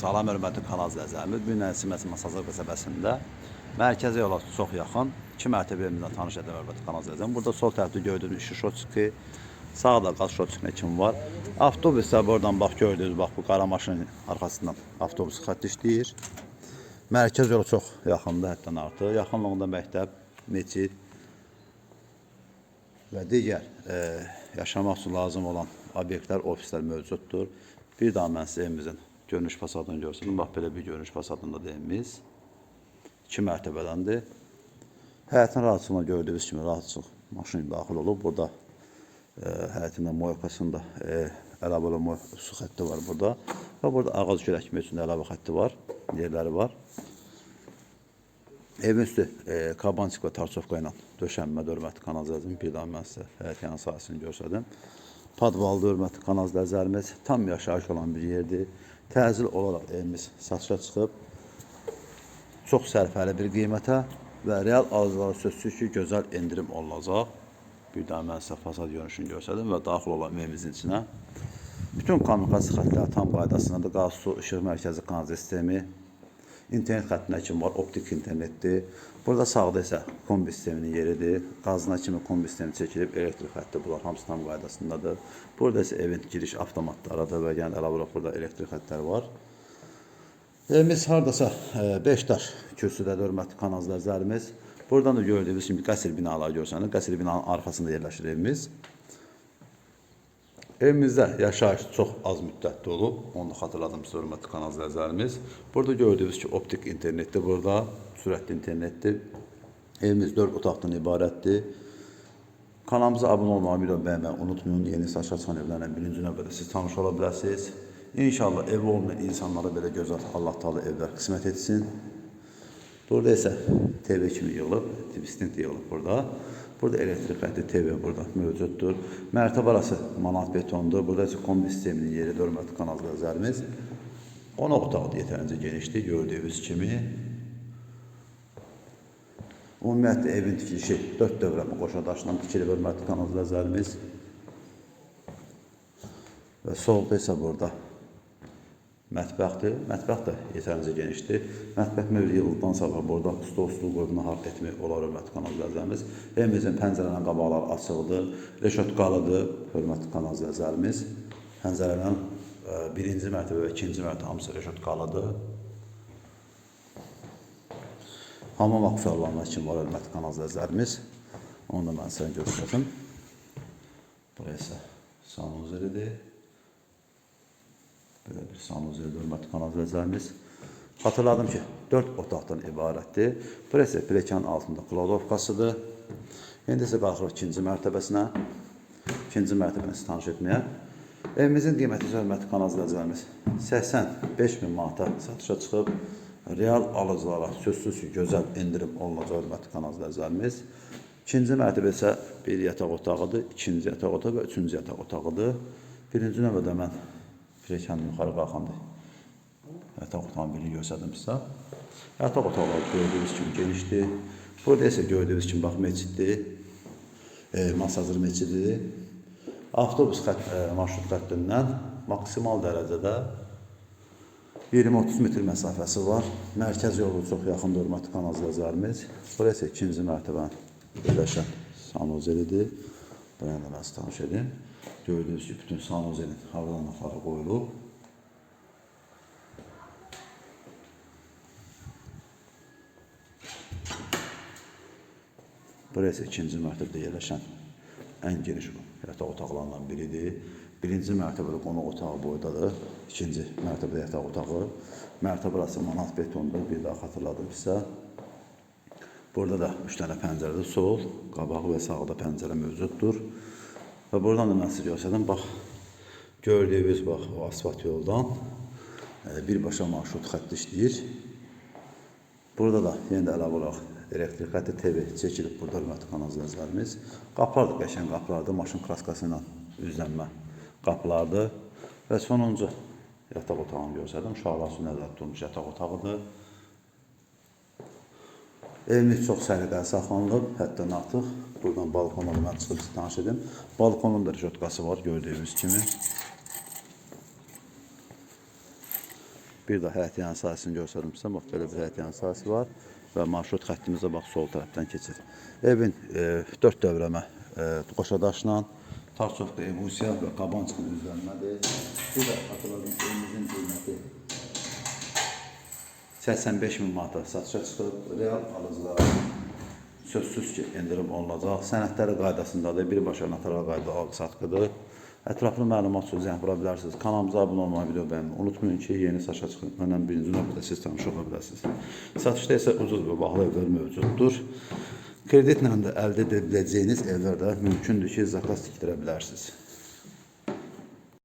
Salam hörmətli kanal izləyicilərimiz. Bu gün Nəsiməsi Masazır qəsəbəsində mərkəzi yola çox yaxın 2 mərtəbə evimizdən tanış edən hörmətli kanal izləyicilərimiz. Burada sol tərəfdə gördüyünüz işi şotski, sağda qaz şotski kimi var. Avtobus da buradan bax gördüyünüz bax bu qara maşının arxasından avtobus xətt işləyir. Mərkəz yola çox yaxındır, həddən artıq. Yaxınlığında məktəb, meçid və digər e, yaşamaq üçün lazım olan obyektlər, ofislər mövcuddur. Bir daha mən sizə görünüş fasadını görsədim. Bax belə bir görünüş fasadında evimiz. 2 mərtəbədəndir. Həyətin rahatçılığına gördüyünüz kimi rahatçılıq maşın daxil olub. Burada e, həyətində moyokasında e, əlavə olan su xətti var burada. Və burada ağac görəkmək üçün əlavə xətti var, yerləri var. Evin üstü e, kabançıq və tarçovka ilə döşənmə hörmətli kanalizasiyanın bir daha mən sizə həyət yanı sahəsini göstərdim. Padvalda hörmətli kanalizasiyalarımız tam yaşayış olan bir yerdir. Təcil olaraq evimiz satışa çıxıb çox sərfəli bir qiymətə və real alıcılara sözsüz ki, gözəl endirim olunacaq. Bir daha mən sizə fasad görünüşünü göstərdim və daxil olan evimizin içinə bütün kommunikasiya xəttləri tam qaydasındadır. Qaz, su, işıq mərkəzi kanalizasiya sistemi, İnternet xəttinə kimi var, optik internetdir. Burada sağda isə kombi sisteminin yeridir. Qazına kimi kombi sistemi çəkilib, elektrik xətti bunlar hamısı tam qaydasındadır. Burada isə evin giriş avtomatlarıdır və yəni əlavə olaraq burada elektrik xəttləri var. Evimiz hardasa 5 daş kürsüdədir hörmətli kanalizlərimiz. Buradan da gördüyünüz kimi qəsr binaları görsəniz, qəsr binanın arxasında yerləşir evimiz. Evimizdə yaşayış çox az müddətli olub. Onu xatırladım sizə hörmətli kanal izləyicilərimiz. Burada gördüyünüz ki, optik internetdir burada, sürətli internetdir. Evimiz 4 otaqdan ibarətdir. Kanalımıza abunə olmağı, video bəyənməyi unutmayın. Yeni saç açan evlərlə birinci növbədə siz tanış ola bilərsiniz. İnşallah evi olmayan insanlara belə gözəl Allah Taala evlər qismət etsin. Burada isə TV kimi yığılıb, TV stint yığılıb burada. Burada elektrik xətti TV burada mövcuddur. Mərtəbə arası manat betondur. Burada isə kombi sisteminin yeri hörmətli kanal gözlərimiz. 10 otaq yetərincə genişdir gördüyünüz kimi. Ümumiyyətlə evin tikilişi 4 dövrəmə qoşa daşla tikilib hörmətli kanal gözlərimiz. Və solda isə burada mətbəxdir. Mətbəx də yetərincə genişdir. Mətbəx mövcud yığıldıqdan sonra burada stol stol qoyub nahar etmək olar hörmətli kanal izləyicilərimiz. Evimizin pəncərənin qabaqları açıqdır, reşotkalıdır hörmətli kanal izləyicilərimiz. Pəncərənin e, birinci mərtəbə və ikinci mərtəbə hamısı reşotkalıdır. Hamam aksesuarlarına kim var hörmətli kanal izləyicilərimiz. Onu da mən sizə göstərdim. Burası sanuzelidir. Belə bir sanuzeli hörmətli izləyicilərimiz. Xatırladım ki, 4 otaqdan ibarətdir. Burası plekanın altında kladovkasıdır. İndi isə qalxırıq ikinci mərtəbəsinə. İkinci mərtəbəni sizi tanış etməyə. Evimizin qiyməti hörmətli izləyicilərimiz 85 min manata satışa çıxıb. Real alıcılara sözsüz ki, gözəl endirim olunacaq hörmətli izləyicilərimiz. İkinci mərtəbə isə bir yataq otağıdır, ikinci yataq otağı və üçüncü yataq otağıdır. Birinci növbədə mən Prekanın yuxarı qalxanda yataq otağını birini göstərdim sizə. Yataq otaqları gördüyünüz kimi genişdir. Burada isə gördüyünüz kimi bax meçiddir. E, Masazır meçididir. Avtobus xət, e, marşrut xəttindən maksimal dərəcədə 20-30 metr məsafəsi var. Mərkəz yolu çox yaxındır hörmətli izləyicilərimiz. Burası isə ikinci mərtəbənin birləşən sanuzelidir. Buraya da mən tanış edim. Gördüyünüz kimi bütün sanuzelin havalanaqları qoyulub. Burası ikinci mərtəbədə yerləşən ən geniş yataq otaqlarından biridir. Birinci mərtəbədə qonaq otağı boydadır. İkinci mərtəbədə yataq otağı. Mərtəbə arası manat betondur. Bir daha xatırladım sizə. Burada da üç dənə pəncərədir. Sol, qabaq və sağda pəncərə mövcuddur. Və buradan da mən sizə göstərdim. Bax, gördüyünüz bax, o asfalt yoldan e, birbaşa marşrut xətti işləyir. Burada da yenə də əlavə olaraq elektrik xətti TV çəkilib burada hörmətli kanal izləyicilərimiz. Qapılar da qəşəng qapılardır, maşın kraskası ilə üzlənmə qapılardır. Və sonuncu yataq otağını göstərdim. Uşaqlar üçün nəzərdə tutulmuş yataq otağıdır. Evimiz çox səliqəli saxlanılıb, həddən artıq. Buradan balkona da mən çıxıb tanış edim. Balkonun da reşotkası var gördüyünüz kimi. Bir də həyət yanı sahəsini göstərdim sizə. Bax belə bir həyət yanı sahəsi var və marşrut xəttimizdə bax sol tərəfdən keçir. Evin e, 4 dövrəmə e, qoşadaşla Tarçovda emulsiya və qabançıq üzlənmədir. Də xatırladım ki, evimizin qiyməti 85 min manata satışa çıxıb, real alıcılara sözsüz ki, endirim olunacaq. Sənədləri qaydasındadır, birbaşa notarial qayda alqı-satqıdır. Ətraflı məlumat üçün zəng vura bilərsiniz. Kanalımıza abunə olmayı, video bəyənməyi unutmayın ki, yeni satışa çıxanlarla birinci növbədə siz tanış ola bilərsiniz. Satışda isə ucuz və bahalı evlər mövcuddur. Kreditlə də əldə edə biləcəyiniz evlər də mümkündür ki, zakaz tikdirə bilərsiniz.